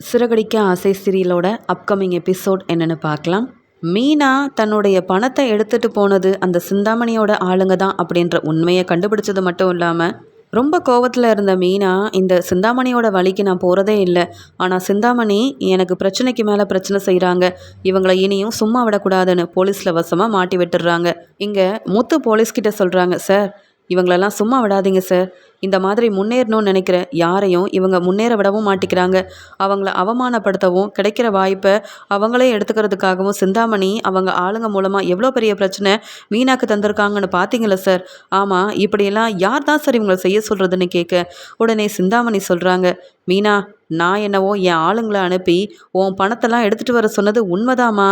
சிறகடிக்க ஆசை சீரியலோட upcoming episode என்னென்னு பார்க்கலாம். மீனா தன்னுடைய பணத்தை எடுத்துகிட்டு போனது அந்த சிந்தாமணியோட ஆளுங்க தான் அப்படின்ற உண்மையை கண்டுபிடிச்சது மட்டும் இல்லாமல் ரொம்ப கோவத்தில் இருந்த மீனா இந்த சிந்தாமணியோட வழிக்கு நான் போகிறதே இல்லை. ஆனால் சிந்தாமணி எனக்கு பிரச்சனைக்கு மேலே பிரச்சனை செய்கிறாங்க இவங்களை இனியும் சும்மா விடக்கூடாதுன்னு போலீஸில் வசமாக மாட்டி விட்டுடுறாங்க இங்கே முத்து போலீஸ்கிட்ட சொல்கிறாங்க சார் இவங்களெல்லாம் சும்மா விடாதீங்க சார். இந்த மாதிரி முன்னேறணும்னு நினைக்கிற யாரையும் இவங்க முன்னேற விடவும் மாட்டிக்கிறாங்க. அவங்கள அவமானப்படுத்தவும் கிடைக்கிற வாய்ப்பை அவங்களே எடுத்துக்கிறதுக்காகவும் சிந்தாமணி அவங்க ஆளுங்க மூலமாக எவ்வளோ பெரிய பிரச்சனை மீனாக்கு தந்திருக்காங்கன்னு பார்த்தீங்களா சார்? ஆமாம் இப்படியெல்லாம் யார் தான் சார் இவங்களை செய்ய சொல்கிறதுன்னு கேட்க உடனே சிந்தாமணி சொல்கிறாங்க மீனா நான் என்னவோ என் ஆளுங்களை அனுப்பி உன் பணத்தெல்லாம் எடுத்துகிட்டு வர சொன்னது உண்மைதாம்மா.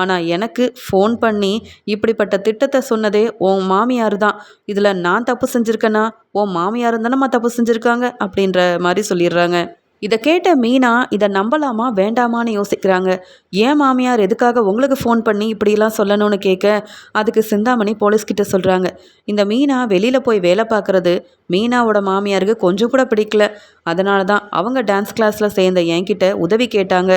ஆனால் எனக்கு ஃபோன் பண்ணி இப்படிப்பட்ட திட்டத்தை சொன்னதே உன் மாமியார் தான். இதில் நான் தப்பு செஞ்சுருக்கேனா? உன் மாமியார் தானேம்மா தப்பு செஞ்சுருக்காங்க? அப்படின்ற மாதிரி சொல்லிடுறாங்க. இதை கேட்ட மீனா இதை நம்பலாமா வேண்டாமான்னு யோசிக்கிறாங்க. ஏன் மாமியார் எதுக்காக உங்களுக்கு ஃபோன் பண்ணி இப்படிலாம் சொல்லணும்னு கேட்க அதுக்கு சிந்தாமணி போலீஸ்கிட்ட சொல்கிறாங்க இந்த மீனா வெளியில் போய் வேலை பார்க்குறது மீனாவோட மாமியாருக்கு கொஞ்சம் கூட பிடிக்கல. அதனால தான் அவங்க டான்ஸ் கிளாஸில் சேர்ந்த என்கிட்ட உதவி கேட்டாங்க.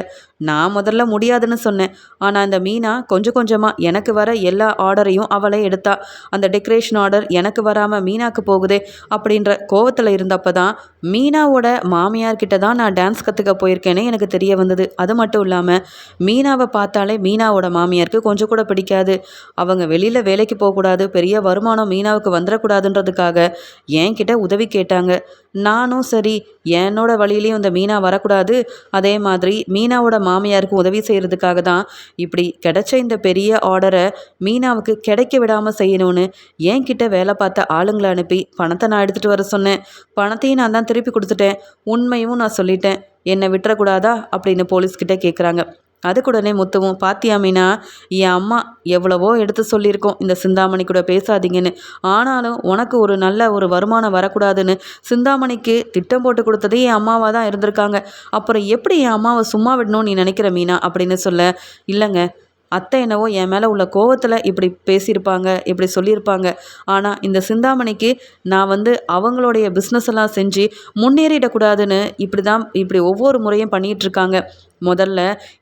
நான் முதல்ல முடியாதுன்னு சொன்னேன். ஆனால் அந்த மீனா கொஞ்சம் கொஞ்சமாக எனக்கு வர எல்லா ஆர்டரையும் அவளே எடுத்தா. அந்த டெக்கரேஷன் ஆர்டர் எனக்கு வராமல் மீனாக்கு போகுதே அப்படின்ற கோவத்தில் இருந்தப்போ தான் மீனாவோட மாமியார்கிட்ட தான் நான் டான்ஸ் கற்றுக்க போயிருக்கேனே எனக்கு தெரிய வந்தது. அது மட்டும் இல்லாமல் மீனாவை பார்த்தாலே மீனாவோட மாமியாருக்கு கொஞ்சம் கூட பிடிக்காது. அவங்க வெளியில் வேலைக்கு போகக்கூடாது பெரிய வருமானம் மீனாவுக்கு வந்துடக்கூடாதுன்றதுக்காக என்கிட்ட உதவி கேட்டாங்க. நானும் சரி என்னோட வழியிலையும் இந்த மீனா வரக்கூடாது. அதே மாதிரி மீனாவோட மாமியாருக்கு உதவி செய்கிறதுக்காக தான் இப்படி கிடைச்ச இந்த பெரிய ஆர்டரை மீனாவுக்கு கிடைக்க விடாமல் செய்யணும்னு என்கிட்ட வேலை பார்த்த ஆளுங்களை அனுப்பி பணத்தை நான் எடுத்துகிட்டு வர சொன்னேன். பணத்தையும் நான் தான் திருப்பி கொடுத்துட்டேன். உண்மையும் நான் சொல்லிட்டேன். என்னை விட்டுறக்கூடாதா? அப்படின்னு போலீஸ்கிட்ட கேட்குறாங்க அதுக்குடனே முத்துவும் பாத்தியா மீனா என் அம்மா எவ்வளவோ எடுத்து சொல்லியிருக்கோம். இந்த சிந்தாமணி கூட பேசாதீங்கன்னு. ஆனாலும் உனக்கு ஒரு நல்ல ஒரு வருமானம் வரக்கூடாதுன்னு. சிந்தாமணிக்கு திட்டம் போட்டு கொடுத்ததே என் அம்மாவாக தான் இருந்திருக்காங்க. அப்புறம் எப்படி என் அம்மாவை சும்மா விடணும்னு நீ நினைக்கிற மீனா? அப்படின்னு சொல்ல இல்லைங்க. அத்தை என்னவோ என் மேலே உள்ள கோவத்தில் இப்படி பேசியிருப்பாங்க இப்படி சொல்லியிருப்பாங்க. ஆனால் இந்த சிந்தாமணிக்கு நான் வந்து அவங்களுடைய பிஸ்னஸ் எல்லாம் செஞ்சு முன்னேறிடக்கூடாதுன்னு இப்படி தான் இப்படி ஒவ்வொரு முறையும் பண்ணிகிட்ருக்காங்க முதல்ல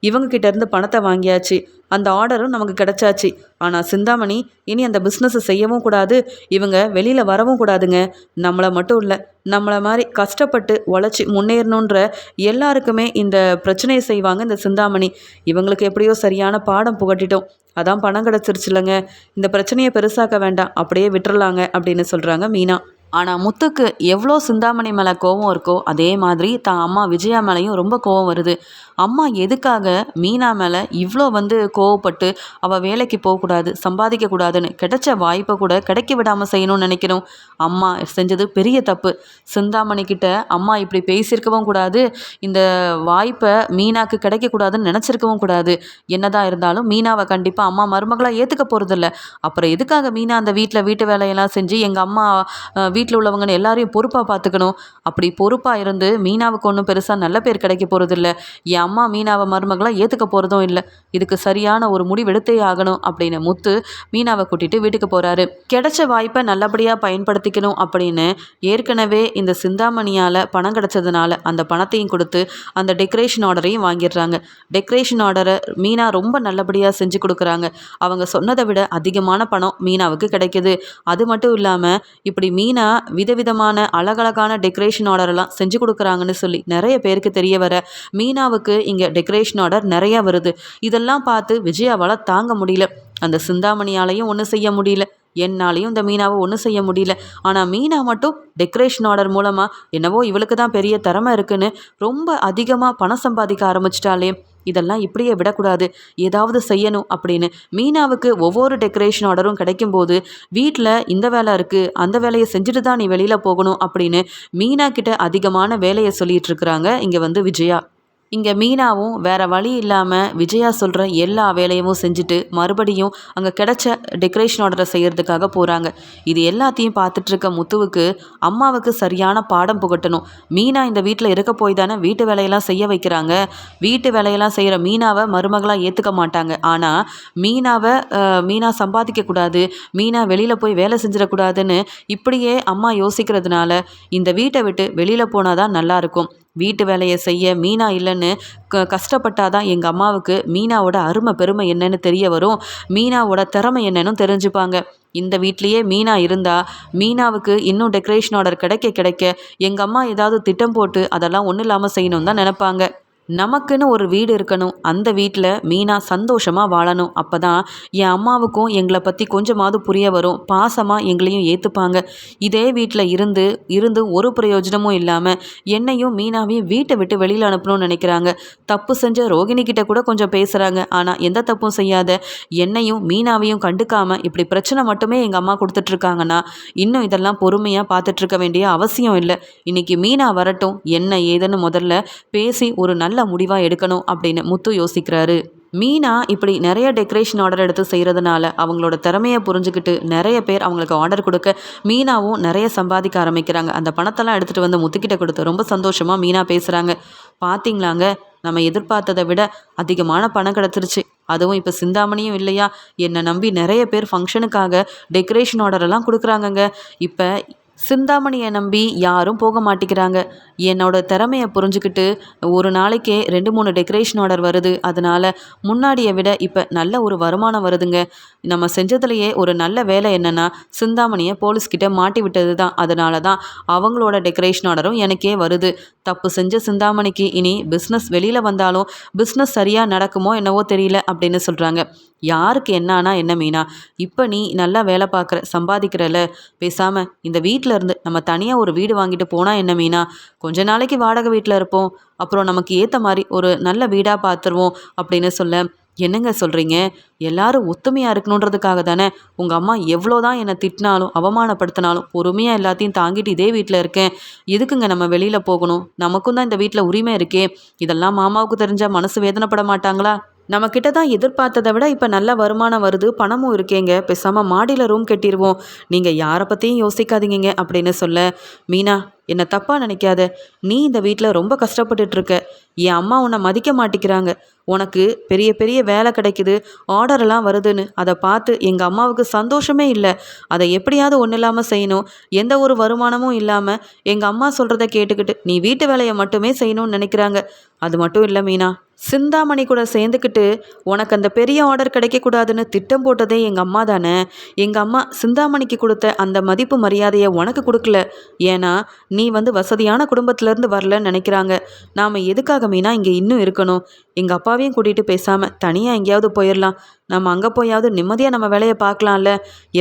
இவங்கக்கிட்ட இருந்து பணத்தை வாங்கியாச்சு. அந்த ஆர்டரும் நமக்கு கிடச்சாச்சு. ஆனால் சிந்தாமணி இனி அந்த பிஸ்னஸை செய்யவும் கூடாது. இவங்க வெளியில் வரவும் கூடாதுங்க. நம்மளை மட்டும் இல்லை நம்மளை மாதிரி கஷ்டப்பட்டு உழைச்சி முன்னேறணுன்ற எல்லாருக்குமே இந்த பிரச்சனையை செய்வாங்க இந்த சிந்தாமணி. இவங்களுக்கு எப்படியோ சரியான பாடம் புகட்டிட்டோம். அதான் பணம் கிடச்சிருச்சுலங்க. இந்த பிரச்சனையை பெருசாக்க வேண்டாம் அப்படியே விட்டுறலாங்க அப்படின்னு சொல்கிறாங்க மீனா. ஆனால் முத்துக்கு எவ்வளோ சிந்தாமணி மேலே கோவம் இருக்கோ அதே மாதிரி தான் அம்மா விஜயா மேலேயும் ரொம்ப கோவம் வருது. அம்மா எதுக்காக மீனா மேலே இவ்வளோ வந்து கோவப்பட்டு அவள் வேலைக்கு போகக்கூடாது சம்பாதிக்கக்கூடாதுன்னு கிடைச்ச வாய்ப்பை கூட கிடைக்க விடாமல் செய்யணும்னு நினைக்கணும். அம்மா செஞ்சது பெரிய தப்பு. சிந்தாமணி கிட்ட அம்மா இப்படி பேசியிருக்கவும் கூடாது இந்த வாய்ப்பை மீனாக்கு கிடைக்கக்கூடாதுன்னு நினச்சிருக்கவும் கூடாது. என்னதான் இருந்தாலும் மீனாவை கண்டிப்பாக அம்மா மருமகளாக ஏற்றுக்க போகிறதில்ல அப்புறம் எதுக்காக மீனா அந்த வீட்டில் வீட்டு வேலையெல்லாம் செஞ்சு எங்கள் அம்மா வீட்டில் உள்ளவங்கன்னு எல்லாரையும் பொறுப்பாக பார்த்துக்கணும் அப்படி பொறுப்பாக இருந்து மீனாவுக்கு ஒன்றும் பெருசாக நல்ல பேர் கிடைக்க போகிறதில்ல என் அம்மா மீனாவை மருமகளாக ஏற்றுக்க போகிறதும் இல்லை. இதுக்கு சரியான ஒரு முடிவெடுத்தே ஆகணும் அப்படின்னு முத்து மீனாவை கூட்டிகிட்டு வீட்டுக்கு போகிறாரு கிடைச்ச வாய்ப்பை நல்லபடியாக பயன்படுத்திக்கணும் அப்படின்னு ஏற்கனவே இந்த சிந்தாமணியால் பணம் கிடச்சதுனால அந்த பணத்தையும் கொடுத்து அந்த டெக்கரேஷன் ஆர்டரையும் வாங்கிடுறாங்க. டெக்கரேஷன் ஆர்டரை மீனா ரொம்ப நல்லபடியாக செஞ்சு கொடுக்குறாங்க. அவங்க சொன்னதை விட அதிகமான பணம் மீனாவுக்கு கிடைக்கிது. அது மட்டும் இல்லாமல் இப்படி மீனா விதவிதமான அழகழகான டெக்கரேஷன் ஆர்டரெல்லாம் செஞ்சு கொடுக்குறாங்கன்னு சொல்லி நிறைய பேருக்கு தெரிய வர மீனாவுக்கு இங்கே டெக்கரேஷன் ஆர்டர் நிறையா வருது. இதெல்லாம் பார்த்து விஜயாவால் தாங்க முடியல. அந்த சிந்தாமணியாலையும் ஒன்றும் செய்ய முடியல. என்னாலையும் இந்த மீனாவை ஒன்றும் செய்ய முடியல. ஆனால் மீனா மட்டும் டெக்கரேஷன் ஆர்டர் மூலமாக என்னவோ இவளுக்கு தான் பெரிய திறமை இருக்குன்னு ரொம்ப அதிகமாக பணம் சம்பாதிக்க ஆரம்பிச்சிட்டாலே இதெல்லாம் இப்படியே விடக்கூடாது. ஏதாவது செய்யணும் அப்படின்னு. மீனாவுக்கு ஒவ்வொரு டெக்கரேஷன் ஆர்டரும் கிடைக்கும்போது வீட்டில் இந்த வேலை இருக்குது அந்த வேலையை செஞ்சுட்டு தான் நீ வெளியில் போகணும் அப்படின்னு மீனா கிட்ட அதிகமான வேலையை சொல்லிட்டு இருக்கிறாங்க இங்கே வந்து விஜயா. இங்கே மீனாவும் வேறு வழி இல்லாமல் விஜயா சொல்கிற எல்லா வேலையும் செஞ்சுட்டு மறுபடியும் அங்கே கிடச்ச டெக்கரேஷன் ஆர்டரை செய்கிறதுக்காக போகிறாங்க இது எல்லாத்தையும் பார்த்துட்ருக்க முத்துவுக்கு அம்மாவுக்கு சரியான பாடம் புகட்டணும். மீனா இந்த வீட்டில் இருக்க போய் தானே வீட்டு வேலையெல்லாம் செய்ய வைக்கிறாங்க. வீட்டு வேலையெல்லாம் செய்கிற மீனாவை மருமகளாக ஏற்றுக்க மாட்டாங்க. ஆனால் மீனாவை மீனா சம்பாதிக்கக்கூடாது மீனா வெளியில் போய் வேலை செஞ்சிடக்கூடாதுன்னு இப்படியே அம்மா யோசிக்கிறதுனால இந்த வீட்டை விட்டு வெளியில் போனால் தான் நல்லாயிருக்கும் வீட்டு வேலையை செய்ய மீனா இல்லைன்னு க கஷ்டப்பட்டாதான் எங்கள் அம்மாவுக்கு மீனாவோட அருமை பெருமை என்னன்னு தெரிய வரும். மீனாவோட திறமை என்னன்னு தெரிஞ்சுப்பாங்க. இந்த வீட்லேயே மீனா இருந்தால் மீனாவுக்கு இன்னும் டெக்கரேஷன் ஆர்டர் கிடைக்க கிடைக்க எங்கள் அம்மா ஏதாவது திட்டம் போட்டு அதெல்லாம் ஒன்றும் இல்லாமல் செய்யணும் தான் நினப்பாங்க. நமக்குன்னு ஒரு வீடு இருக்கணும். அந்த வீட்டில் மீனா சந்தோஷமாக வாழணும். அப்போ தான் என் அம்மாவுக்கும் எங்களை பற்றி கொஞ்சமாவது புரிய வரும். பாசமாக எங்களையும் ஏற்றுப்பாங்க இதே வீட்டில் இருந்து இருந்து ஒரு பிரயோஜனமும் இல்லாமல் என்னையும் மீனாவையும் வீட்டை விட்டு வெளியில் அனுப்பணும்னு நினைக்கிறாங்க. தப்பு செஞ்ச ரோகிணி கிட்ட கூட கொஞ்சம் பேசுகிறாங்க ஆனால் எந்த தப்பும் செய்யாத என்னையும் மீனாவையும் கண்டுக்காமல் இப்படி பிரச்சனை மட்டுமே எங்கள் அம்மா கொடுத்துட்ருக்காங்கன்னா இன்னும் இதெல்லாம் பொறுமையாக பார்த்துட்ருக்க வேண்டிய அவசியம் இல்லை. இன்றைக்கி மீனா வரட்டும். என்ன ஏதுன்னு முதல்ல பேசி ஒரு நல்ல நல்ல முடிவாக எடுக்கணும் அப்படின்னு முத்து யோசிக்கிறாரு. மீனா இப்படி நிறைய டெக்கரேஷன் ஆர்டர் எடுத்து செய்கிறதுனால அவங்களோட திறமையை புரிஞ்சுக்கிட்டு நிறைய பேர் அவங்களுக்கு ஆர்டர் கொடுக்க மீனாவும் நிறைய சம்பாதிக்க ஆரம்பிக்கிறாங்க. அந்த பணத்தெல்லாம் எடுத்துகிட்டு வந்து முத்துக்கிட்ட கொடுத்து ரொம்ப சந்தோஷமாக மீனா பேசுகிறாங்க பார்த்தீங்களாங்க நம்ம எதிர்பார்த்ததை விட அதிகமான பணம் கிடச்சிருச்சு. அதுவும் இப்போ சிந்தாமணியும் இல்லையா? என்னை நம்பி நிறைய பேர் ஃபங்க்ஷனுக்காக டெக்கரேஷன் ஆர்டரெல்லாம் கொடுக்குறாங்கங்க. இப்போ சிந்தாமணியை நம்பி யாரும் போக மாட்டேங்கிறாங்க. என்னோட திறமையை புரிஞ்சுக்கிட்டு ஒரு நாளைக்கே ரெண்டு மூணு டெக்கரேஷன் ஆர்டர் வருது. அதனால் முன்னாடியை விட இப்போ நல்ல ஒரு வருமானம் வருதுங்க. நம்ம செஞ்சதுலையே ஒரு நல்ல வேலை என்னென்னா சிந்தாமணியை போலீஸ்கிட்ட மாட்டி விட்டது தான் அதனால தான் அவங்களோட டெக்கரேஷன் ஆர்டரும் எனக்கே வருது. தப்பு செஞ்ச சிந்தாமணிக்கு இனி பிஸ்னஸ் வெளியில் வந்தாலும் பிஸ்னஸ் சரியாக நடக்குமோ என்னவோ தெரியல அப்படின்னு சொல்கிறாங்க யாருக்கு என்னன்னா என்ன மீனா? இப்போ நீ நல்லா வேலை பார்க்குற சம்பாதிக்கிறல பேசாமல் இந்த வீட்டில் இருந்து நம்ம தனியாக ஒரு வீடு வாங்கிட்டு போனால் என்ன மீனா? கொஞ்ச நாளைக்கு வாடகை வீட்டில் இருப்போம். அப்புறம் நமக்கு ஏற்ற மாதிரி ஒரு நல்ல வீடாக பார்த்துருவோம் அப்படின்னு சொல்ல என்னங்க சொல்கிறீங்க எல்லாரும் ஒத்துமையாக இருக்கணுன்றதுக்காக தானே? உங்கள் அம்மா எவ்வளோ தான் என்னை திட்டினாலும் அவமானப்படுத்தினாலும் பொறுமையாக எல்லாத்தையும் தாங்கிட்டு இதே வீட்டில் இருக்கேன். எதுக்குங்க நம்ம வெளியில் போகணும்? நமக்கும் தான் இந்த வீட்டில் உரிமை இருக்கே. இதெல்லாம் மாமாவுக்கு தெரிஞ்சால் மனசு வேதனைப்பட மாட்டாங்களா? நம்மக்கிட்ட தான் எதிர்பார்த்ததை விட இப்போ நல்ல வருமானம் வருது பணமும் இருக்கேங்க. பேசாமல் மாடியில் ரூம் கட்டிடுவோம் நீங்கள் யாரை பற்றியும் யோசிக்காதீங்க அப்படின்னு சொல்ல. மீனா என்னை தப்பாக நினைக்காத. நீ இந்த வீட்டில் ரொம்ப கஷ்டப்பட்டுட்ருக்க. என் அம்மா உன்னை மதிக்க மாட்டேங்கிறாங்க உனக்கு பெரிய பெரிய வேலை கிடைக்குது. ஆர்டரெல்லாம் வருதுன்னு. அதை பார்த்து எங்கள் அம்மாவுக்கு சந்தோஷமே இல்லை. அதை எப்படியாவது ஒன்றும் இல்லாமல் செய்யணும். எந்த ஒரு வருமானமும் இல்லாமல் எங்கள் அம்மா சொல்கிறத கேட்டுக்கிட்டு நீ வீட்டு வேலையை மட்டுமே செய்யணும்னு நினைக்கிறாங்க. அது மட்டும் இல்லை மீனா. சிந்தாமணி கூட சேர்ந்துக்கிட்டு உனக்கு அந்த பெரிய ஆர்டர் கிடைக்கக்கூடாதுன்னு திட்டம் போட்டதே எங்கள் அம்மா தானே. எங்கள் அம்மா சிந்தாமணிக்கு கொடுத்த அந்த மதிப்பு மரியாதையை உனக்கு கொடுக்கல. ஏன்னா நீ வந்து வசதியான குடும்பத்திலேருந்து வரலன்னு நினைக்கிறாங்க. நாம் எதுக்காக மீனா இங்கே இன்னும் இருக்கணும்? எங்கள் அப்பாவையும் கூட்டிகிட்டு பேசாமல் தனியாக எங்கேயாவது போயிடலாம் நம்ம அங்கே போயாவது நிம்மதியாக நம்ம வேலையை பார்க்கலாம்ல.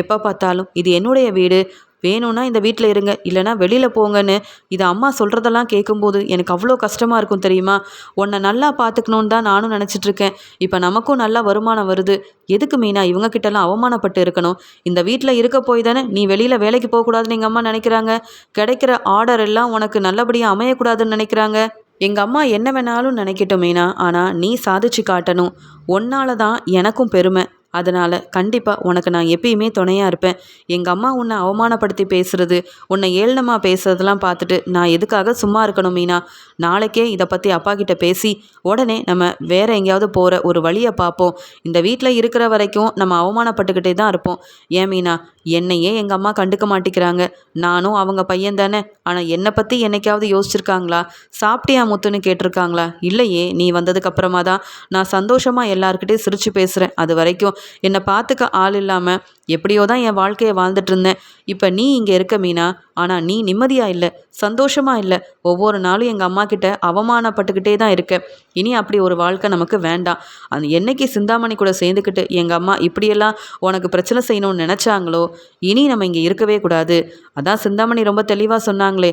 எப்போ பார்த்தாலும் இது என்னுடைய வீடு. வேணும்னா இந்த வீட்டில் இருங்க இல்லைனா வெளியில் போங்கன்னு இது அம்மா சொல்கிறதெல்லாம் கேட்கும்போது எனக்கு அவ்வளோ கஷ்டமாக இருக்கும் தெரியுமா? உன்னை நல்லா பார்த்துக்கணுன்னு தான் நானும் நினச்சிட்ருக்கேன். இப்போ நமக்கும் நல்லா வருமானம் வருது. எதுக்கு மீனா இவங்க கிட்டலாம் அவமானப்பட்டு இருக்கணும்? இந்த வீட்டில் இருக்க போய் தானே நீ வெளியில் வேலைக்கு போகக்கூடாதுன்னு எங்கள் அம்மா நினைக்கிறாங்க? கிடைக்கிற ஆர்டர் எல்லாம் உனக்கு நல்லபடியாக அமையக்கூடாதுன்னு நினைக்கிறாங்க? எங்கள் அம்மா என்ன வேணாலும் நினைக்கட்டும் மீனா. ஆனால் நீ சாதிச்சு காட்டணும். ஒன்னால தான் எனக்கும் பெருமை. அதனால் கண்டிப்பாக உனக்கு நான் எப்பயுமே துணையாக இருப்பேன். எங்கள் அம்மா உன்னை அவமானப்படுத்தி பேசுகிறது உன்னை ஏளனமாக பேசுறதெல்லாம் பார்த்துட்டு நான் எதுக்காக சும்மா இருக்கணும் மீனா? நாளைக்கே இதை பற்றி அப்பா கிட்ட பேசி உடனே நம்ம வேறு எங்கேயாவது போகிற ஒரு வழியை பார்ப்போம். இந்த வீட்டில் இருக்கிற வரைக்கும் நம்ம அவமானப்பட்டுக்கிட்டே தான் இருப்போம். ஏன் மீனா? என்னையே எங்கள் அம்மா கண்டுக்க மாட்டேங்கிறாங்க நானும் அவங்க பையன் தானே. ஆனால் என்னை பற்றி என்னைக்காவது யோசிச்சிருக்காங்களா? சாப்பிட்டியா முத்துன்னு கேட்டிருக்காங்களா? இல்லையே நீ வந்ததுக்கு அப்புறமா தான் நான் சந்தோஷமாக எல்லாருக்கிட்டே சிரித்து பேசுகிறேன் அது வரைக்கும் என்னை பார்த்துக்க ஆள் இல்லாமல் எப்படியோ தான் என் வாழ்க்கையை வாழ்ந்துட்டு இருந்தேன். இப்போ நீ இங்கே இருக்க மீனா? ஆனால் நீ நிம்மதியாக இல்லை சந்தோஷமாக இல்லை. ஒவ்வொரு நாளும் எங்கள் அம்மா கிட்ட அவமானப்பட்டுக்கிட்டே தான் இருக்க இனி அப்படி ஒரு வாழ்க்கை நமக்கு வேண்டாம். அந்த என்னைக்கு சிந்தாமணி கூட சேர்ந்துக்கிட்டு எங்கள் அம்மா இப்படியெல்லாம் உனக்கு பிரச்சனை செய்யணும்னு நினச்சாங்களோ இனி நம்ம இங்கே இருக்கவே கூடாது. அதான் சிந்தாமணி ரொம்ப தெளிவாக சொன்னாங்களே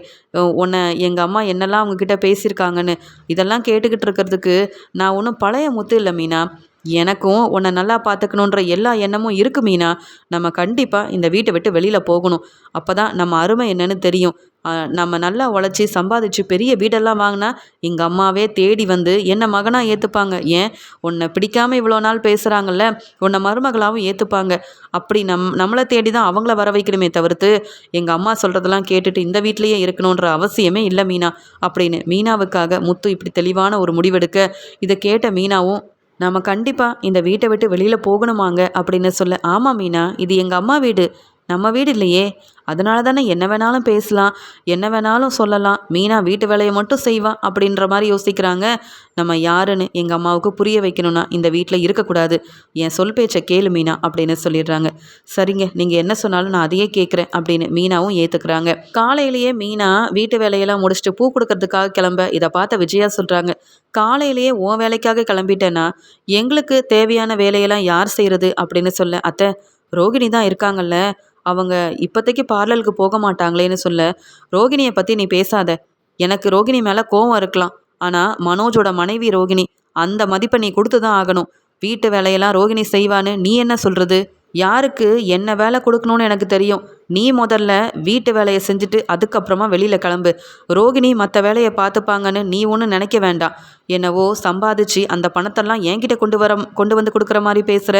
உன்னை எங்கள் அம்மா என்னெல்லாம் அவங்கக்கிட்ட பேசியிருக்காங்கன்னு இதெல்லாம் கேட்டுக்கிட்டு இருக்கிறதுக்கு நான் ஒன்றும் பழைய முத்து இல்லை மீனா. எனக்கும் உன்னை நல்லா பார்த்துக்கணுன்ற எல்லா எண்ணமும் இருக்கு மீனா. நம்ம கண்டிப்பாக இந்த வீட்டை விட்டு வெளியில் போகணும். அப்போ தான் நம்ம அருமை என்னன்னு தெரியும். நம்ம நல்லா உழைச்சி சம்பாதிச்சு பெரிய வீடெல்லாம் வாங்கினா எங்கள் அம்மாவே தேடி வந்து என்னை மகனாக ஏற்றுப்பாங்க ஏன்? உன்னை பிடிக்காமல் இவ்வளோ நாள் பேசுகிறாங்கல்ல உன்னை மருமகளாகவும் ஏற்றுப்பாங்க அப்படி நம் நம்மளை தேடி தான் அவங்கள வர வைக்கணுமே தவிர்த்து எங்கள் அம்மா சொல்கிறதெல்லாம் கேட்டுட்டு இந்த வீட்லேயே இருக்கணுன்ற அவசியமே இல்லை மீனா. அப்படின்னு மீனாவுக்காக முத்து இப்படி தெளிவான ஒரு முடிவெடுக்க இதை கேட்ட மீனாவும் நம்ம கண்டிப்பாக இந்த வீட்டை விட்டு வெளியில் போகணுமாங்க அப்படின்னு சொல்ல ஆமாம் மீனா இது எங்கள் அம்மா வீடு. நம்ம வீடு இல்லையே. அதனால தானே என்ன வேணாலும் பேசலாம் என்ன வேணாலும் சொல்லலாம். மீனா வீட்டு வேலையை மட்டும் செய்வா அப்படின்ற மாதிரி யோசிக்கிறாங்க. நம்ம யாருன்னு எங்கள் அம்மாவுக்கு புரிய வைக்கணும்னா இந்த வீட்டில் இருக்கக்கூடாது. என் சொல் பேச்சை கேளு மீனா அப்படின்னு சொல்லிடுறாங்க. சரிங்க நீங்கள் என்ன சொன்னாலும் நான் அதையே கேட்குறேன் அப்படின்னு மீனாவும் ஏற்றுக்கிறாங்க காலையிலேயே மீனா வீட்டு வேலையெல்லாம் முடிச்சுட்டு பூ கொடுக்கறதுக்காக கிளம்ப இதை பார்த்த விஜயா சொல்கிறாங்க காலையிலேயே உன் வேலைக்காக கிளம்பிட்டேன்னா எங்களுக்கு தேவையான வேலையெல்லாம் யார் செய்கிறது அப்படின்னு சொல்ல அத்தை ரோகிணி தான் இருக்காங்கல்ல. அவங்க இப்போதைக்கு பார்லருக்கு போக மாட்டாங்களேன்னு சொல்ல ரோகிணியை பற்றி நீ பேசாத. எனக்கு ரோகிணி மேலே கோவம் இருக்கலாம். ஆனால் மனோஜோட மனைவி ரோகிணி அந்த மதிப்பை நீ கொடுத்து தான் ஆகணும். வீட்டு வேலையெல்லாம் ரோகிணி செய்வான்னு நீ என்ன சொல்கிறது யாருக்கு என்ன வேலை கொடுக்கணும்னு எனக்கு தெரியும். நீ முதல்ல வீட்டு வேலையை செஞ்சுட்டு அதுக்கப்புறமா வெளியில் கிளம்பு. ரோகிணி மற்ற வேலையை பார்த்துப்பாங்கன்னு நீ ஒன்றும் நினைக்க வேண்டாம். என்னவோ சம்பாதிச்சு அந்த பணத்தெல்லாம் என்கிட்ட கொண்டு வர கொண்டு வந்து கொடுக்குற மாதிரி பேசுகிற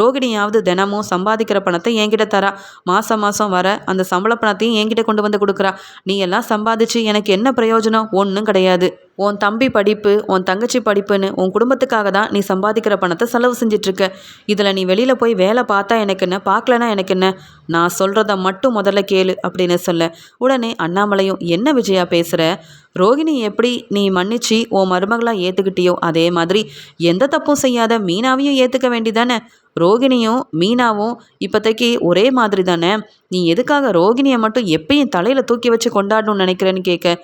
ரோகிணியாவது தினமும் சம்பாதிக்கிற பணத்தை என்கிட்ட தரா. மாதம் மாதம் வர அந்த சம்பள பணத்தையும் என்கிட்ட கொண்டு வந்து கொடுக்குறா. நீ எல்லாம் சம்பாதிச்சு எனக்கு என்ன பிரயோஜனம்? ஒன்றும் கிடையாது. உன் தம்பி படிப்பு உன் தங்கச்சி படிப்புன்னு உன் குடும்பத்துக்காக தான் நீ சம்பாதிக்கிற பணத்தை செலவு செஞ்சிட்ருக்க இதில் நீ வெளியில் போய் வேலை பார்த்தா எனக்கு என்ன? பார்க்கலனா எனக்கு என்ன? நான் சொல்கிறத மட்டும் முதல்ல கேளு அப்படின்னு சொல்ல. உடனே அண்ணாமலையும் என்ன விஜயா பேசுகிற ரோகிணி எப்படி நீ மன்னிச்சு உன் மருமகளாக ஏற்றுக்கிட்டியோ அதே மாதிரி எந்த தப்பும் செய்யாத மீனாவையும் ஏற்றுக்க வேண்டிதானே? ரோகிணியும் மீனாவும் இப்போதைக்கு ஒரே மாதிரி தானே? நீ எதுக்காக ரோகிணியை மட்டும் எப்பயும் தலையில் தூக்கி வச்சு கொண்டாடணும்னு நினைக்கிறேன்னு கேட்க.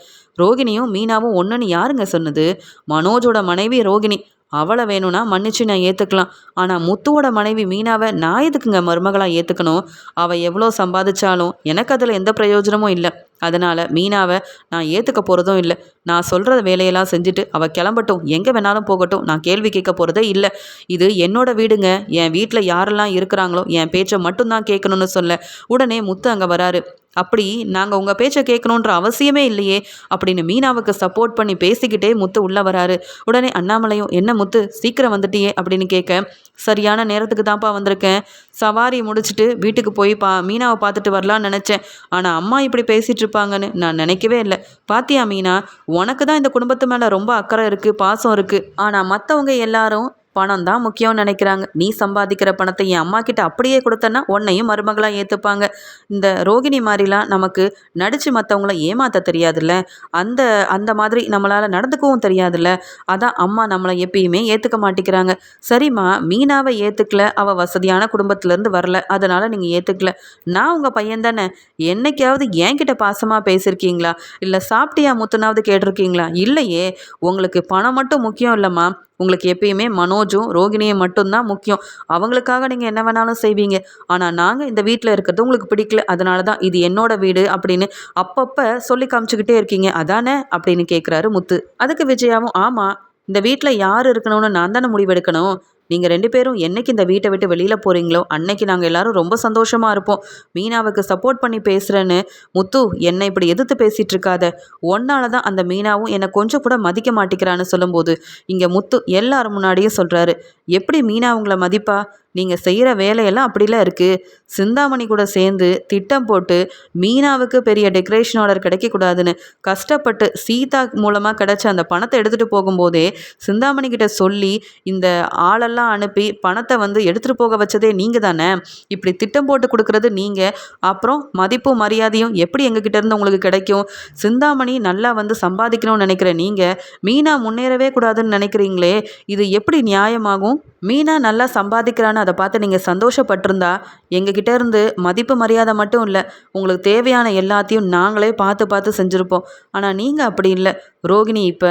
ரோகிணியும் மீனாவும் ஒன்றுன்னு யாருங்க சொன்னது? மனோஜோட மனைவி ரோகிணி. அவளை வேணும்னா மன்னிச்சு நான் ஏற்றுக்கலாம் ஆனால் முத்துவோட மனைவி மீனாவை நான் எதுக்குங்க மருமகளாக ஏற்றுக்கணும் அவள் எவ்வளோ சம்பாதிச்சாலும் எனக்கு அதில் எந்த பிரயோஜனமும் இல்லை. அதனால் மீனாவை நான் ஏற்றுக்க போகிறதும் இல்லை. நான் சொல்கிற வேலையெல்லாம் செஞ்சுட்டு அவள் கிளம்பட்டும். எங்கே வேணாலும் போகட்டும். நான் கேள்வி கேட்க போகிறதே இல்லை. இது என்னோட வீடுங்க. என் வீட்டில் யாரெல்லாம் இருக்கிறாங்களோ என் பேச்சை மட்டும்தான் கேட்கணும்னு சொல்ல. உடனே முத்து அங்கே வராரு. அப்படி நாங்கள் உங்கள் பேச்சை கேட்கணுன்ற அவசியமே இல்லையே அப்படின்னு மீனாவுக்கு சப்போர்ட் பண்ணி பேசிக்கிட்டே முத்து உள்ளே வராரு. உடனே அண்ணாமலையும் என்ன முத்து? சீக்கிரம் வந்துட்டியே அப்படின்னு கேட்க சரியான நேரத்துக்கு தான்ப்பா வந்திருக்கேன். சவாரி முடிச்சுட்டு வீட்டுக்கு போய் பா மீனாவை பார்த்துட்டு வரலான்னு நினச்சேன். ஆனால் அம்மா இப்படி பேசிகிட்டு இருப்பாங்கன்னு நான் நினைக்கவே இல்லை. பாத்தியா மீனா உனக்கு தான் இந்த குடும்பத்து மேலே ரொம்ப அக்கறை இருக்குது பாசம் இருக்குது ஆனால் மற்றவங்க எல்லாரும் பணம் தான் முக்கியம்னு நினைக்கிறாங்க. நீ சம்பாதிக்கிற பணத்தை என் அம்மா கிட்ட அப்படியே கொடுத்தனா உன்னையும் மருமகளாக ஏற்றுப்பாங்க இந்த ரோகிணி மாதிரிலாம் நமக்கு நடித்து மற்றவங்கள ஏமாற்ற தெரியாதுல்ல. அந்த அந்த மாதிரி நம்மளால் நடந்துக்கவும் தெரியாதுல்ல. அதான் அம்மா நம்மளை எப்பயுமே ஏற்றுக்க மாட்டேங்கிறாங்க சரிம்மா மீனாவை ஏற்றுக்கல அவள் வசதியான குடும்பத்துலேருந்து வரல. அதனால் நீங்கள் ஏற்றுக்கல நான் உங்கள் பையன் தானே. என்னைக்காவது என்கிட்ட பாசமாக பேசியிருக்கீங்களா? இல்லை சாப்பிட்டியா முத்துனாவது கேட்டிருக்கீங்களா? இல்லையே. உங்களுக்கு பணம் மட்டும் முக்கியம் இல்லைம்மா. உங்களுக்கு எப்பயுமே மனோஜும் ரோகிணியும் மட்டும்தான் முக்கியம். அவங்களுக்காக நீங்கள் என்ன வேணாலும் செய்வீங்க. ஆனால் நாங்கள் இந்த வீட்டில் இருக்கிறது உங்களுக்கு பிடிக்கல. அதனால தான் இது என்னோட வீடு அப்படின்னு அப்பப்போ சொல்லி காமிச்சிக்கிட்டே இருக்கீங்க. அதானே? அப்படின்னு கேட்குறாரு முத்து. அதுக்கு விஜயாவும் ஆமாம் இந்த வீட்டில் யார் இருக்கணும்னு நான் தானே முடிவெடுக்கணும். நீங்கள் ரெண்டு பேரும் என்னைக்கு இந்த வீட்டை விட்டு வெளியில் போகிறீங்களோ அன்னைக்கு நாங்கள் எல்லாரும் ரொம்ப சந்தோஷமாக இருப்போம். மீனாவுக்கு சப்போர்ட் பண்ணி பேசுகிறேன்னு முத்து என்னை இப்படி எதிர்த்து பேசிகிட்டு இருக்காத. ஒன்னால தான் அந்த மீனாவும் என்னை கொஞ்சம் கூட மதிக்க மாட்டேங்கிறான்னு சொல்லும்போது இங்கே முத்து எல்லாரும் முன்னாடியும் சொல்கிறாரு எப்படி மீனா உங்களை மதிப்பா? நீங்கள் செய்கிற வேலையெல்லாம் அப்படிலாம் இருக்குது சிந்தாமணி கூட சேர்ந்து திட்டம் போட்டு மீனாவுக்கு பெரிய டெக்கரேஷன் ஆர்டர் கிடைக்கக்கூடாதுன்னு கஷ்டப்பட்டு சீதா மூலமாக கிடச்ச அந்த பணத்தை எடுத்துகிட்டு போகும்போதே சிந்தாமணி கிட்ட சொல்லி இந்த ஆளெல்லாம் அனுப்பி பணத்தை வந்து எடுத்துகிட்டு போக வச்சதே நீங்கள் தானே. இப்படி திட்டம் போட்டு கொடுக்குறது நீங்கள் அப்புறம் மதிப்பும் மரியாதையும் எப்படி எங்ககிட்ட இருந்து உங்களுக்கு கிடைக்கும்? சிந்தாமணி நல்லா வந்து சம்பாதிக்கணும்னு நினைக்கிற நீங்கள் மீனா முன்னேறவே கூடாதுன்னு நினைக்கிறீங்களே. இது எப்படி நியாயமாகும்? மீனா நல்லா சம்பாதிக்கிறான்னு அதை பார்த்து நீங்கள் சந்தோஷப்பட்டிருந்தா எங்ககிட்ட இருந்து மதிப்பு மரியாதை மட்டும் இல்லை உங்களுக்கு தேவையான எல்லாத்தையும் நாங்களே பார்த்து பார்த்து செஞ்சுருப்போம். ஆனால் நீங்கள் அப்படி இல்லை. ரோகிணி இப்போ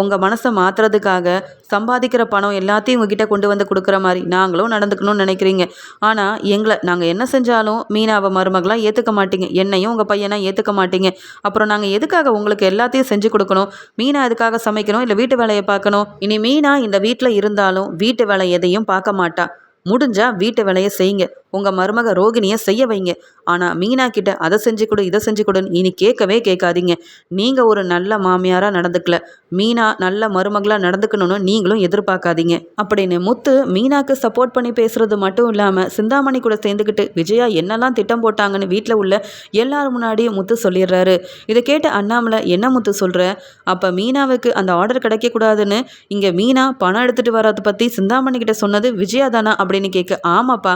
உங்கள் மனசை மாற்றுறதுக்காக சம்பாதிக்கிற பணம் எல்லாத்தையும் உங்ககிட்ட கொண்டு வந்து கொடுக்குற மாதிரி நாங்களும் நடந்துக்கணும்னு நினைக்கிறீங்க. ஆனால் எங்களை நாங்கள் என்ன செஞ்சாலும் மீனாவை மருமகளாக ஏற்றுக்க மாட்டீங்க. என்னையும் உங்கள் பையனை ஏற்றுக்க மாட்டீங்க. அப்புறம் நாங்கள் எதுக்காக உங்களுக்கு எல்லாத்தையும் செஞ்சு கொடுக்கணும்? மீனா எதுக்காக சமைக்கணும்? இல்லை வீட்டு வேலையை பார்க்கணும்? இனி மீனா இந்த வீட்டில் இருந்தாலும் வீட்டு வேலை எதையும் பார்க்க மாட்டா. முடிஞ்சா வீட்டு வேலையை செய்யுங்க. உங்கள் மருமக ரோகிணியை செய்ய வைங்க. ஆனால் மீனா கிட்ட அதை செஞ்சு கொடு இதை செஞ்சு கொடுன்னு இனி கேட்கவே கேட்காதீங்க. நீங்கள் ஒரு நல்ல மாமியாராக நடந்துக்கல. மீனா நல்ல மருமகளாக நடந்துக்கணும்னு நீங்களும் எதிர்பார்க்காதீங்க. அப்படின்னு முத்து மீனாக்கு சப்போர்ட் பண்ணி பேசுறது மட்டும் இல்லாமல் சிந்தாமணி கூட சேர்ந்துக்கிட்டு விஜயா என்னெல்லாம் திட்டம் போட்டாங்கன்னு வீட்டில் உள்ள எல்லாரும் முன்னாடியும் முத்து சொல்லிடுறாரு. இதை கேட்ட அண்ணாமலை என்ன முத்து சொல்கிற அப்போ மீனாவுக்கு அந்த ஆர்டர் கிடைக்கக்கூடாதுன்னு இங்கே மீனா பணம் எடுத்துகிட்டு வரதை பற்றி சிந்தாமணி கிட்ட சொன்னது விஜயா தானா? அப்படின்னு கேட்க ஆமாப்பா.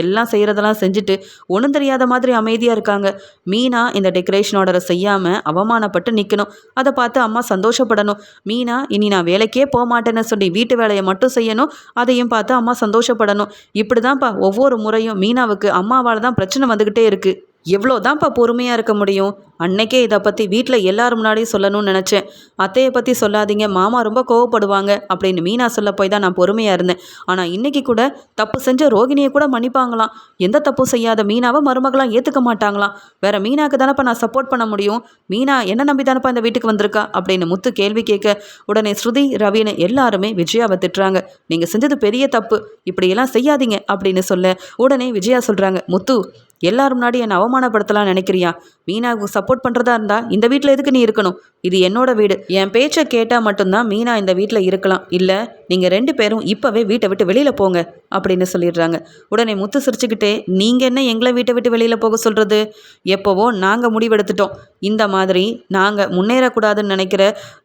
எல்லாம் செய்கிறதெல்லாம் செஞ்சுட்டு ஒன்றும் தெரியாத மாதிரி அமைதியாக இருக்காங்க. மீனா இந்த டெக்கரேஷன் ஆர்டரை செய்யாமல் அவமானப்பட்டு நிற்கணும் அதை பார்த்து அம்மா சந்தோஷப்படணும். மீனா இனி நான் வேலைக்கே போக மாட்டேன்னு சொல்லி வீட்டு வேலையை மட்டும் செய்யணும். அதையும் பார்த்து அம்மா சந்தோஷப்படணும். இப்படி தான்ப்பா ஒவ்வொரு முறையும் மீனாவுக்கு அம்மாவால் தான் பிரச்சனை வந்துக்கிட்டே இருக்குது எவ்வளோதான்ப்பா பொறுமையாக இருக்க முடியும்? அன்னைக்கே இதை பற்றி வீட்டில் எல்லாரும் முன்னாடியும் சொல்லணும்னு நினச்சேன். அத்தையை பற்றி சொல்லாதீங்க மாமா ரொம்ப கோவப்படுவாங்க அப்படின்னு மீனா சொல்ல போய் தான் நான் பொறுமையாக இருந்தேன். ஆனால் இன்றைக்கி கூட தப்பு செஞ்ச ரோகிணியை கூட மன்னிப்பாங்களாம். எந்த தப்பும் செய்யாத மீனாவை மருமகளாம் ஏற்றுக்க மாட்டாங்களாம். வேற மீனாக்கு தானப்பா நான் சப்போர்ட் பண்ண முடியும்? மீனா என்ன நம்பி தானப்பா இந்த வீட்டுக்கு வந்திருக்கா? அப்படின்னு முத்து கேள்வி கேட்க உடனே ஸ்ருதி ரவின்னு எல்லாருமே விஜயாவை திட்டுறாங்க. நீங்கள் செஞ்சது பெரிய தப்பு. இப்படியெல்லாம் செய்யாதீங்க அப்படின்னு சொல்ல உடனே விஜயா சொல்கிறாங்க முத்து எல்லார் முன்னாடி என்னை அவமானப்படுத்தலாம் நினைக்கிறியா? மீனாவுக்கு சப்போர்ட் பண்ணுறதா இருந்தா இந்த வீட்டில் எதுக்கு நீ இருக்கணும்? இது என்னோட வீடு. என் பேச்சை கேட்டால் மட்டும்தான் மீனா இந்த வீட்டில் இருக்கலாம். இல்லை நீங்கள் ரெண்டு பேரும் இப்போவே வீட்டை விட்டு வெளியில் போங்க அப்படின்னு சொல்லிடுறாங்க. உடனே முத்து சிரிச்சுக்கிட்டே நீங்கள் என்ன எங்களை வீட்டை விட்டு வெளியில் போக சொல்கிறது எப்போவோ நாங்கள் முடிவெடுத்துட்டோம். இந்த மாதிரி நாங்கள் முன்னேறக்கூடாதுன்னு நினைக்கிற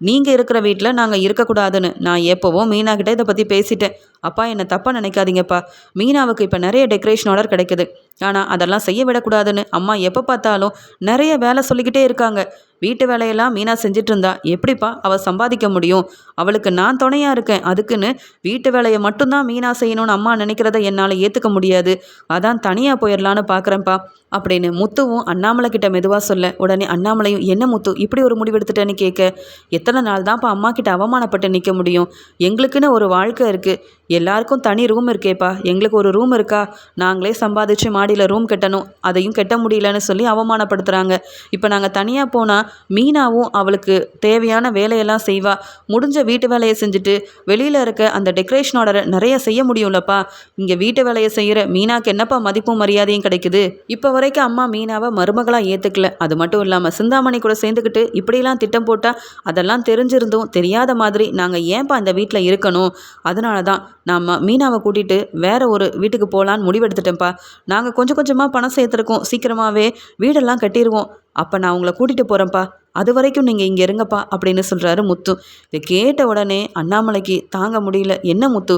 நீங்கள் இருக்கிற வீட்டில் நாங்கள் இருக்கக்கூடாதுன்னு நான் எப்போவோ மீனா இதை பற்றி பேசிட்டேன். அப்பா என்னை தப்பாக நினைக்காதீங்கப்பா. மீனாவுக்கு இப்போ நிறைய டெக்கரேஷன் ஆர்டர் கிடைக்குது. ஆனால் அதெல்லாம் செய்ய விடக்கூடாதுன்னு அம்மா எப்போ பார்த்தாலும் நிறைய வேலை சொல்லிக்கிட்டே இருக்காங்க. வீட்டு வேலையெல்லாம் மீனா செஞ்சுட்டு இருந்தா எப்படிப்பா அவள் சம்பாதிக்க முடியும்? அவளுக்கு நான் துணையாக இருக்கேன். அதுக்குன்னு வீட்டு வேலையை மட்டும்தான் மீனா செய்யணும்னு அம்மா நினைக்கிறத என்னால் ஏற்றுக்க முடியாது. அதான் தனியாக போயிடலான்னு பார்க்குறேன்ப்பா அப்படின்னு முத்துவும் அண்ணாமலை கிட்ட மெதுவாக சொல்ல உடனே அண்ணாமலையும் என்ன முத்து இப்படி ஒரு முடிவெடுத்துட்டேன்னு கேட்க எத்தனை நாள் தான்ப்பா அம்மா கிட்ட அவமானப்பட்டு நிற்க முடியும்? எங்களுக்குன்னு ஒரு வாழ்க்கை இருக்குது எல்லாருக்கும் தனி ரூம் இருக்கேப்பா. எங்களுக்கு ஒரு ரூம் இருக்கா? நாங்களே சம்பாதிச்சு மாடியில் ரூம் கட்டணும். அதையும் கட்ட முடியலன்னு சொல்லி அவமானப்படுத்துகிறாங்க இப்போ நாங்கள் தனியாக போனால் மீனாவும் அவளுக்கு தேவையான வேலையெல்லாம் செய்வா. முடிஞ்ச வீட்டு வேலையை செஞ்சுட்டு வெளியில் இருக்க அந்த டெக்கரேஷன் ஆர்டரை நிறைய செய்ய முடியும்லப்பா. இங்கே வீட்டு வேலையை செய்கிற மீனாக்கு என்னப்பா மதிப்பும் மரியாதையும் கிடைக்குது? இப்போ வரைக்கும் அம்மா மீனாவை மருமகளாக ஏற்றுக்கல அது மட்டும் இல்லாமல் சிந்தாமணி கூட சேர்ந்துக்கிட்டு இப்படிலாம் திட்டம் போட்டால் அதெல்லாம் தெரிஞ்சிருந்தும் தெரியாத மாதிரி நாங்கள் ஏன்பா இந்த வீட்டில் இருக்கணும்? அதனால தான் நாம் மீனாவை கூட்டிகிட்டு வேற ஒரு வீட்டுக்கு போகலான்னு முடிவெடுத்துட்டேன்ப்பா. நாங்கள் கொஞ்சம் கொஞ்சமாக பணம் சேர்த்துருக்கோம். சீக்கிரமாகவே வீடெல்லாம் கட்டிடுவோம் அப்போ நான் உங்களை கூட்டிகிட்டு போகிறேன்ப்பா அது வரைக்கும் நீங்கள் இங்கே இருங்கப்பா அப்படின்னு சொல்கிறாரு முத்து. இதை கேட்ட உடனே அண்ணாமலைக்கு தாங்க முடியல. என்ன முத்து?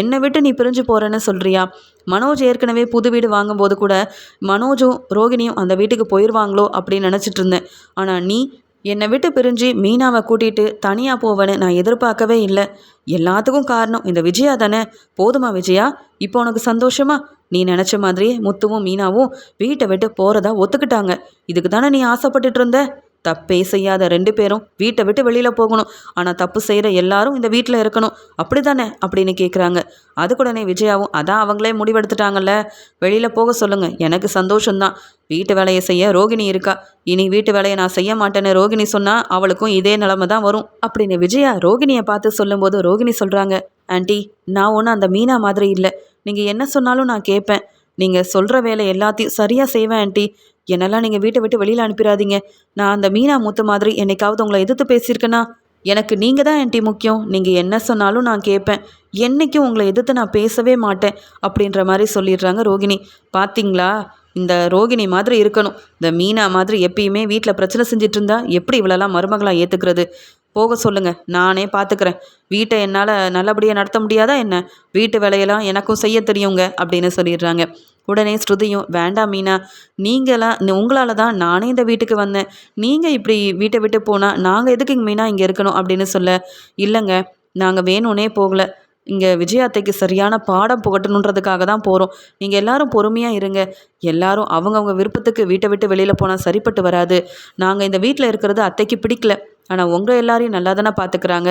என்னை விட்டு நீ பிரிஞ்சு போகிறேன்னு சொல்கிறியா மனோஜ் ஏற்கனவே புது வீடு வாங்கும்போது கூட மனோஜும் ரோகிணியும் அந்த வீட்டுக்கு போயிடுவாங்களோ அப்படின்னு நினச்சிட்டு இருந்தேன். ஆனால் நீ என்னை விட்டு பிரிஞ்சு மீனாவை கூட்டிகிட்டு தனியாக போவேன்னு நான் எதிர்பார்க்கவே இல்லை. எல்லாத்துக்கும் காரணம் இந்த விஜயா தானே. போதுமா விஜயா? இப்போ உனக்கு சந்தோஷமா? நீ நினச்ச மாதிரியே முத்துவும் மீனாவும் வீட்டை விட்டு போகிறதா ஒத்துக்கிட்டாங்க. இதுக்கு தானே நீ ஆசைப்பட்டுட்டு இருந்த? தப்பே செய்யாத ரெண்டு பேரும் வீட்டை விட்டு வெளியில் போகணும். ஆனால் தப்பு செய்கிற எல்லாரும் இந்த வீட்டில் இருக்கணும். அப்படி தானே அப்படின்னு கேட்குறாங்க அதுக்குடனே விஜயாவும் அதான் அவங்களே முடிவெடுத்துட்டாங்கல்ல. வெளியில் போக சொல்லுங்கள் எனக்கு சந்தோஷம்தான். வீட்டு வேலையை செய்ய ரோகிணி இருக்கா? இனி வீட்டு வேலையை நான் செய்ய மாட்டேன்னு ரோகிணி சொன்னால் அவளுக்கும் இதே நிலமை தான் வரும். அப்படின்னு விஜயா ரோகிணியை பார்த்து சொல்லும்போது ரோகிணி சொல்கிறாங்க ஆண்டி நான் ஒன்றும் அந்த மீனா மாதிரி இல்லை. நீங்கள் என்ன சொன்னாலும் நான் கேட்பேன். நீங்கள் சொல்கிற வேலை எல்லாத்தையும் சரியாக செய்வேன் ஆண்டி. என்னெல்லாம் நீங்கள் வீட்டை விட்டு வெளியில் அனுப்பிடாதீங்க. நான் அந்த மீனா மூத்த மாதிரி என்னைக்காவது உங்களை எதிர்த்து பேசியிருக்கேன்னா எனக்கு நீங்கள் தான் என்டி முக்கியம். நீங்கள் என்ன சொன்னாலும் நான் கேட்பேன். என்றைக்கும் உங்களை எதிர்த்து நான் பேசவே மாட்டேன். அப்படின்ற மாதிரி சொல்லிடுறாங்க ரோகிணி. பார்த்தீங்களா இந்த ரோகிணி மாதிரி இருக்கணும். இந்த மீனா மாதிரி எப்பயுமே வீட்டில் பிரச்சனை செஞ்சிட்டு இருந்தா எப்படி இவ்வளோலாம் மருமகளாக ஏற்றுக்கிறது போக சொல்லுங்கள் நானே பார்த்துக்கிறேன் வீட்டை என்னால் நல்லபடியாக நடத்த முடியாதா என்ன? வீட்டு வேலையெல்லாம் எனக்கும் செய்ய தெரியுங்க அப்படின்னு சொல்லிடுறாங்க. உடனே ஸ்ருதியும் வேண்டாம் மீனா நீங்களாம் உங்களால் தான் நானே இந்த வீட்டுக்கு வந்தேன். நீங்கள் இப்படி வீட்டை விட்டு போனால் நாங்கள் எதுக்கு இங்கே மீனா இங்கே இருக்கணும்? அப்படின்னு சொல்ல இல்லைங்க நாங்கள் வேணும்னே போகல. இங்கே விஜயாத்தைக்கு சரியான பாடம் புகட்டணுன்றதுக்காக தான் போகிறோம் நீங்கள் எல்லாரும் பொறுமையாக இருங்க. எல்லாரும் அவங்கவுங்க விருப்பத்துக்கு வீட்டை விட்டு வெளியில் போனால் சரிப்பட்டு வராது. நாங்கள் இந்த வீட்டில் இருக்கிறது அத்தைக்கு பிடிக்கல. ஆனால் உங்கள் எல்லாரையும் நல்லா தானே பார்த்துக்கிறாங்க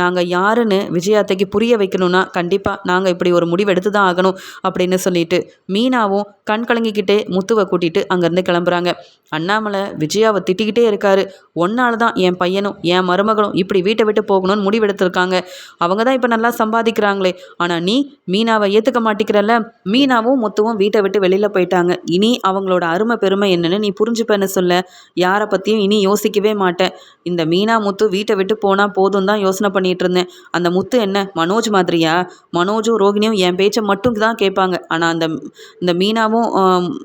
நாங்கள் யாருன்னு விஜயாத்தைக்கு புரிய வைக்கணும்னா கண்டிப்பாக நாங்கள் இப்படி ஒரு முடிவு எடுத்து தான் ஆகணும் அப்படின்னு சொல்லிட்டு மீனாவும் கண் கலங்கிக்கிட்டே முத்துவை கூட்டிகிட்டு அங்கேருந்து கிளம்புறாங்க. அண்ணாமலை விஜயாவை திட்டிக்கிட்டே இருக்காரு. ஒன்னால தான் என் பையனும் என் மருமகளும் இப்படி வீட்டை விட்டு போகணும்னு முடிவெடுத்திருக்காங்க அவங்க தான் இப்போ நல்லா சம்பாதிக்கிறாங்களே. ஆனால் நீ மீனாவை ஏற்றுக்க மாட்டேங்கிறல்ல. மீனாவும் முத்துவும் வீட்டை விட்டு வெளியில் போயிட்டாங்க. இனி அவங்களோட அருமை பெருமை என்னன்னு நீ புரிஞ்சுப்பேன்னு சொல்ல. யாரை பற்றியும் இனி யோசிக்கவே மாட்டேன். இந்த மீ மீனா முத்து வீட்டை விட்டு போனால் போதும் தான் யோசனை பண்ணிட்டு இருந்தேன். அந்த முத்து என்ன மனோஜ் மாதிரியா? மனோஜும் ரோகிணியும் என் பேச்சை மட்டும் தான் கேட்பாங்க. ஆனால் அந்த இந்த மீனாவும்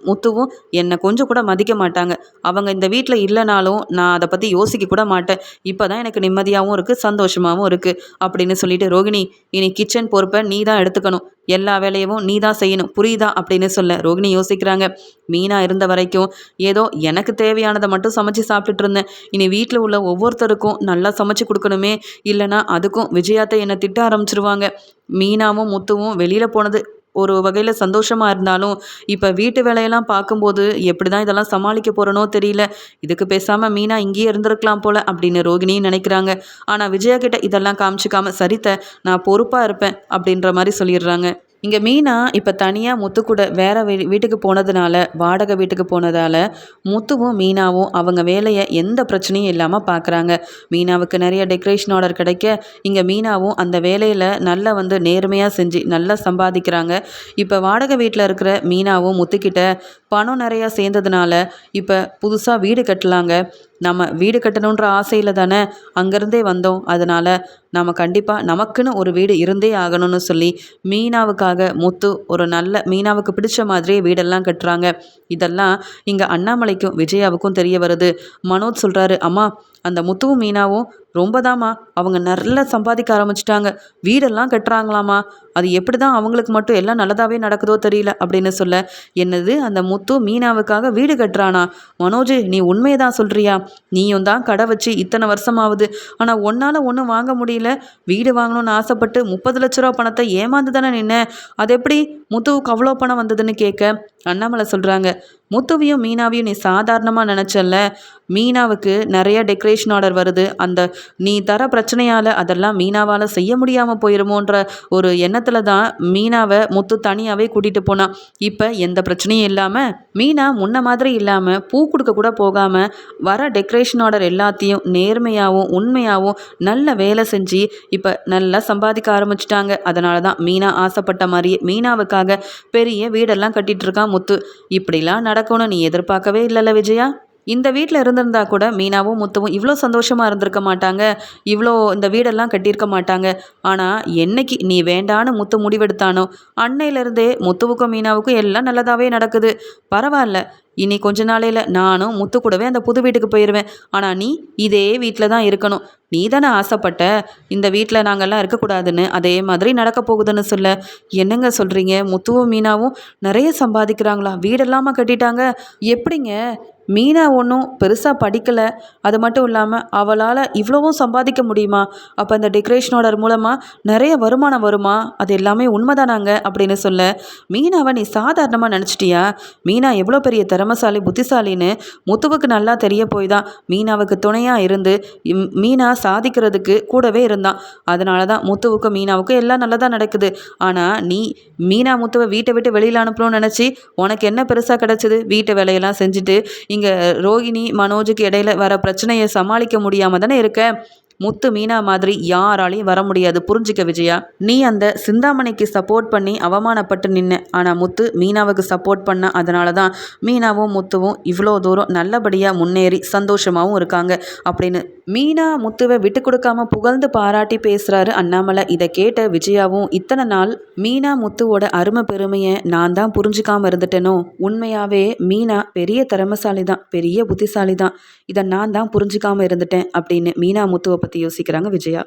முத்துவும் என்னை கொஞ்சம் கூட மதிக்க மாட்டாங்க. அவங்க இந்த வீட்டில் இல்லைனாலும் நான் அதை பற்றி யோசிக்க கூட மாட்டேன். இப்போ தான் எனக்கு நிம்மதியாகவும் இருக்குது சந்தோஷமாகவும் இருக்குது அப்படின்னு சொல்லிட்டு ரோகிணி இனி கிச்சன் பொறுப்பை நீ தான் எடுத்துக்கணும். எல்லா வேலையவும் நீ தான் செய்யணும். புரியுதா? அப்படின்னு சொல்ல ரோகிணி யோசிக்கிறாங்க. மீனா இருந்த வரைக்கும் ஏதோ எனக்கு தேவையானதை மட்டும் சமைச்சு சாப்பிட்டுட்டு இருந்தேன். இனி வீட்டில் உள்ள ஒவ்வொருத்தருக்கும் நல்லா சமைச்சு கொடுக்கணுமே. இல்லைனா அதுக்கும் விஜயாத்தை என்னை திட்ட ஆரம்பிச்சிருவாங்க. மீனாவும் முத்துவும் வெளியில் போனது ஒரு வகையில் சந்தோஷமாக இருந்தாலும் இப்போ வீட்டு வேலையெல்லாம் பார்க்கும்போது எப்படி தான் இதெல்லாம் சமாளிக்க போகிறனோ தெரியல. இதுக்கு பேசாமல் மீனா இங்கேயே இருந்திருக்கலாம் போல் அப்படின்னு ரோகிணியும் நினைக்கிறாங்க. ஆனால் விஜயா கிட்ட இதெல்லாம் காமிச்சிக்காம சரித்த நான் பொறுப்பாக இருப்பேன் அப்படின்ற மாதிரி சொல்லிடுறாங்க. இங்கே மீனா இப்போ தனியாக முத்து கூட வேறு வீ வீட்டுக்கு போனதுனால வாடகை வீட்டுக்கு போனதால் முத்துவும் மீனாவும் அவங்க வேலையை எந்த பிரச்சனையும் இல்லாமல் பார்க்குறாங்க மீனாவுக்கு நிறைய டெக்கரேஷன் ஆர்டர் கிடைக்க இங்கே மீனாவும் அந்த வேலையில் நல்லா வந்து நேர்மையாக செஞ்சு நல்லா சம்பாதிக்கிறாங்க. இப்போ வாடகை வீட்டில் இருக்கிற மீனாவும் முத்துக்கிட்ட பணம் நிறையா சேர்ந்ததுனால இப்போ புதுசாக வீடு கட்டலாங்க. நம்ம வீடு கட்டணுன்ற ஆசையில் தானே அங்கேருந்தே வந்தோம். அதனால் நம்ம கண்டிப்பாக நமக்குன்னு ஒரு வீடு இருந்தே ஆகணும்னு சொல்லி மீனாவுக்காக முத்து ஒரு நல்ல மீனாவுக்கு பிடிச்ச மாதிரியே வீடெல்லாம் கட்டுறாங்க. இதெல்லாம் இங்கே அண்ணாமலைக்கும் விஜயாவுக்கும் தெரிய வருது. மனோஜ் சொல்கிறாரு அம்மா அந்த முத்துவும் மீனாவும் ரொம்ப தாம்மா அவங்க நல்லா சம்பாதிக்க ஆரம்பிச்சிட்டாங்க. வீடெல்லாம் கட்டுறாங்களாமா அது எப்படி தான் அவங்களுக்கு மட்டும் எல்லாம் நல்லதாகவே நடக்குதோ தெரியல அப்படின்னு சொல்ல என்னது அந்த முத்து மீனாவுக்காக வீடு கட்டுறானா? மனோஜ் நீ உண்மையை தான் சொல்கிறியா நீயும் தான் கடை வச்சு இத்தனை வருஷமாவது. ஆனால் ஒன்னால் ஒன்றும் வாங்க முடியல. வீடு வாங்கணும்னு ஆசைப்பட்டு முப்பது லட்ச ரூபா பணத்தை ஏமாந்து தானே நின்ன? அது எப்படி முத்துவுக்கு அவ்வளோ பணம் வந்ததுன்னு கேட்க அண்ணாமலை சொல்கிறாங்க முத்துவையும் மீனாவையும் நீ சாதாரணமாக நினச்சல மீனாவுக்கு நிறைய டெக்கரேஷன் ஆர்டர் வருது. அந்த நீ தர பிரச்சனையால் அதெல்லாம் மீனாவால் செய்ய முடியாமல் போயிருமோன்ற ஒரு எண்ணத்தில் தான் மீனாவை முத்து தனியாகவே கூட்டிகிட்டு போனான். இப்போ எந்த பிரச்சனையும் இல்லாமல் மீனா முன்ன மாதிரி இல்லாமல் பூ கொடுக்க கூட போகாமல் வர டெக்கரேஷன் ஆர்டர் எல்லாத்தையும் நேர்மையாகவும் உண்மையாகவும் நல்ல வேலை செஞ்சு இப்போ நல்லா சம்பாதிக்க ஆரம்பிச்சிட்டாங்க. அதனால தான் மீனா ஆசைப்பட்ட மாதிரியே மீனாவுக்காக பெரிய வீடெல்லாம் கட்டிகிட்டு இருக்கான் முத்து. இப்படிலாம் நடக்கணும் நீ எதிர்பார்க்கவே இல்லைல்ல விஜயா? இந்த வீட்டில் இருந்திருந்தா கூட மீனாவும் முத்துவும் இவ்வளோ சந்தோஷமாக இருந்திருக்க மாட்டாங்க. இவ்வளோ இந்த வீடெல்லாம் கட்டியிருக்க மாட்டாங்க. ஆனால் என்னைக்கு நீ வேண்டான்னு முத்து முடிவெடுத்தானோ அன்னையிலேருந்தே முத்துவுக்கும் மீனாவுக்கும் எல்லாம் நல்லதாகவே நடக்குது. பரவாயில்ல. இனி கொஞ்ச நாளையில் நானும் முத்து கூடவே அந்த புது வீட்டுக்கு போயிடுவேன் ஆனால் நீ இதே வீட்டில் தான் இருக்கணும். நீ தானே ஆசைப்பட்ட? இந்த வீட்டில் நாங்கள்லாம் இருக்கக்கூடாதுன்னு அதே மாதிரி நடக்க போகுதுன்னு சொல்ல. என்னங்க சொல்கிறீங்க முத்துவும் மீனாவும் நிறைய சம்பாதிக்கிறாங்களா? வீடெல்லாமல் கட்டிட்டாங்க? எப்படிங்க? மீனா ஒன்றும் பெருசாக படிக்கலை. அது மட்டும் இல்லாமல் அவளால் இவ்வளவும் சம்பாதிக்க முடியுமா? அப்போ அந்த டெக்கரேஷன் ஆர்டர் மூலமாக நிறைய வருமானம் வருமா? அது எல்லாமே உண்மைதானாங்க அப்படின்னு சொல்ல மீனாவை நீ சாதாரணமாக நினச்சிட்டியா? மீனா எவ்வளோ பெரிய திறமசாலி புத்திசாலின்னு முத்துவுக்கு நல்லா தெரிய போய் தான் மீனாவுக்கு துணையாக இருந்து மீனா சாதிக்கிறதுக்கு கூடவே இருந்தான். அதனால தான் முத்துவுக்கும் மீனாவுக்கும் எல்லாம் நல்லதாக நடக்குது. ஆனால் நீ மீனா முத்துவை வீட்டை விட்டு வெளியில் அனுப்பணும்னு நினச்சி உனக்கு என்ன பெருசாக கிடச்சிது? வீட்டு வேலையெல்லாம் செஞ்சுட்டு இங்கே ரோகிணி மனோஜுக்கு இடையில வர பிரச்சனையை சமாளிக்க முடியாமல் தானே இருக்க? முத்து மீனா மாதிரி யாராலையும் வர முடியாது. புரிஞ்சுக்க விஜயா நீ அந்த சிந்தாமணிக்கு சப்போர்ட் பண்ணி அவமானப்பட்டு நின்ன. ஆனால் முத்து மீனாவுக்கு சப்போர்ட் பண்ண அதனால தான் மீனாவும் முத்துவும் இவ்வளோ தூரம் நல்லபடியாக முன்னேறி சந்தோஷமாகவும் இருக்காங்க அப்படின்னு மீனா முத்துவை விட்டு கொடுக்காம புகழ்ந்து பாராட்டி பேசுகிறாரு அண்ணாமலை. இதை கேட்ட விஜயாவும் இத்தனை நாள் மீனா முத்துவோட அருமை பெருமையை நான் தான் புரிஞ்சுக்காம இருந்துட்டேனோ? உண்மையாகவே மீனா பெரிய திறமசாலி தான் பெரிய புத்திசாலி தான் இதை நான் தான் புரிஞ்சிக்காமல் இருந்துட்டேன் அப்படின்னு மீனா முத்துவை பற்றி யோசிக்கிறாங்க விஜயா.